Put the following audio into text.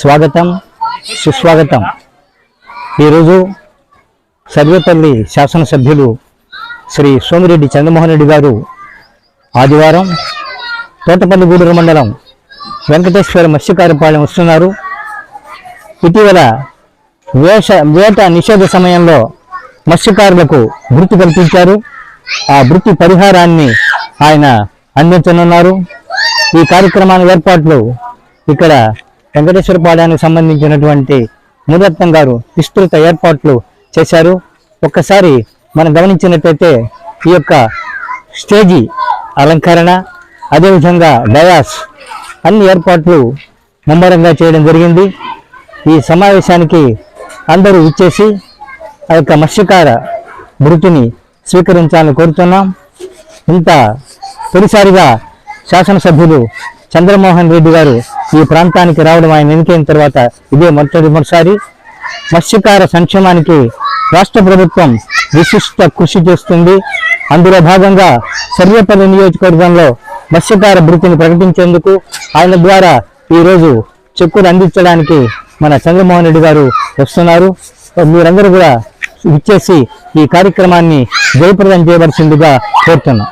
స్వాగతం సుస్వాగతం. ఈరోజు సర్వేపల్లి శాసనసభ్యులు శ్రీ సోమిరెడ్డి చంద్రమోహన్ రెడ్డి గారు ఆదివారం తోటపల్లి గూడూరు మండలం వెంకటేశ్వర మత్స్యకారపాలెం వస్తున్నారు. ఇటీవల వేష వేట నిషేధ సమయంలో మత్స్యకారులకు వృత్తి కల్పించారు. ఆ వృత్తి పరిహారాన్ని ఆయన అందించనున్నారు. ఈ కార్యక్రమాల ఏర్పాట్లు ఇక్కడ వెంకటేశ్వర పాడానికి సంబంధించినటువంటి ముదత్తం గారు విస్తృత ఏర్పాట్లు చేశారు. ఒక్కసారి మనం గమనించినట్లయితే ఈ యొక్క స్టేజీ అలంకరణ అదేవిధంగా డయాస్ అన్ని ఏర్పాట్లు ముమ్మరంగా చేయడం జరిగింది. ఈ సమావేశానికి అందరూ ఇచ్చేసి ఆ యొక్క మత్స్యకార మృతిని స్వీకరించాలని కోరుతున్నాం. ఇంత తొలిసారిగా శాసనసభ్యులు చంద్రమోహన్ రెడ్డి గారు ఈ ప్రాంతానికి రావడం ఆయన ఎన్నికైన తర్వాత ఇదే మొట్టమొదటిసారి మత్స్యకార సంక్షేమానికి రాష్ట్ర ప్రభుత్వం విశిష్ట కృషి చేస్తుంది. అందులో భాగంగా సర్వేపల్లి నియోజకవర్గంలో మత్స్యకార వృత్తిని ప్రకటించేందుకు ఆయన ద్వారా ఈరోజు చెక్కులు అందించడానికి మన చంద్రమోహన్ రెడ్డి గారు వస్తున్నారు. మీరందరూ కూడా ఇచ్చేసి ఈ కార్యక్రమాన్ని జయప్రదం చేయవలసిందిగా కోరుతున్నాం.